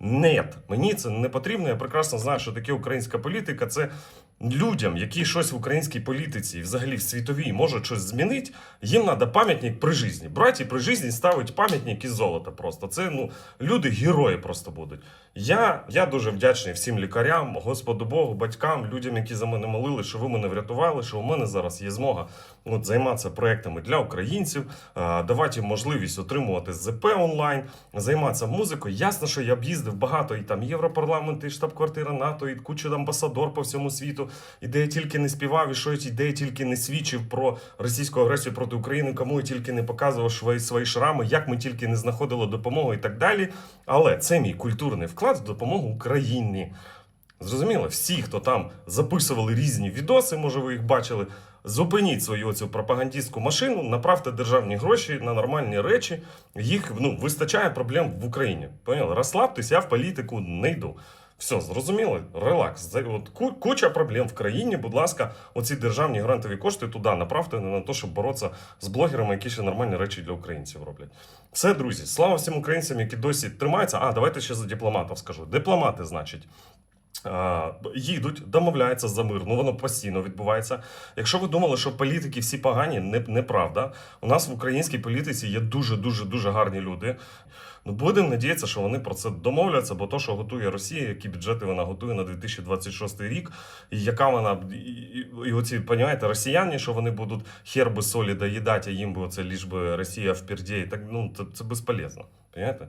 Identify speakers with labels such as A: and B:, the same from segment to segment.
A: Ні, мені це не потрібно. Я прекрасно знаю, що таке українська політика. Це людям, які щось в українській політиці, і взагалі в світовій можуть щось змінити. Їм треба пам'ятник при житті. Браті при житті ставить пам'ятник із золота. Просто це ну люди герої просто будуть. Я, я дуже вдячний всім лікарям, Господу Богу, батькам, людям, які за мене молили, що ви мене врятували, що у мене зараз є змога от, займатися проектами для українців, давати їм можливість отримувати ЗП онлайн, займатися музикою. Ясно, що я б їздив багато і там Європарламент, і штаб-квартира НАТО, і куча амбасадор по всьому світу, і де я тільки не співав, і що я, де я тільки не свідчив про російську агресію проти України, кому я тільки не показував свої, свої шрами, як ми тільки не знаходили допомогу і так далі. Але це мій культурний вклад в допомогу Україні. Зрозуміло, всі, хто там записували різні відоси, може ви їх бачили. Зупиніть свою оцю пропагандистську машину, направте державні гроші на нормальні речі. Їх ну, вистачає проблем в Україні. Поняли? Розслабтесь, я в політику не йду. Все, зрозуміло, релакс. От, куча проблем в країні. Будь ласка, оці державні грантові кошти туди направте не на те, щоб боротися з блогерами, які ще нормальні речі для українців роблять. Все, друзі, слава всім українцям, які досі тримаються. А, давайте ще за дипломатів скажу. Дипломати, значить. Їдуть, домовляються за мир. Ну воно постійно відбувається. Якщо ви думали, що політики всі погані, не, неправда. У нас в українській політиці є дуже дуже дуже гарні люди. Ну будемо надіятися, що вони про це домовляться, бо то, що готує Росія, які бюджети вона готує на 2026 рік, і яка вона і, і, оці, понімаєте, росіяни, що вони будуть хер би солі доїдати, а їм би оце ліж би Росія вперді, так ну це, це безполезно. Понімаєте?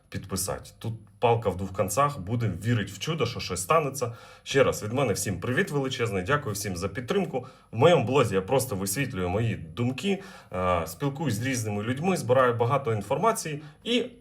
A: підписати. Тут палка в двох концах. Будемо вірити в чудо, що щось станеться. Ще раз від мене всім привіт величезний. Дякую всім за підтримку. В моєму блозі я просто висвітлюю мої думки, е, спілкуюсь з різними людьми, збираю багато інформації і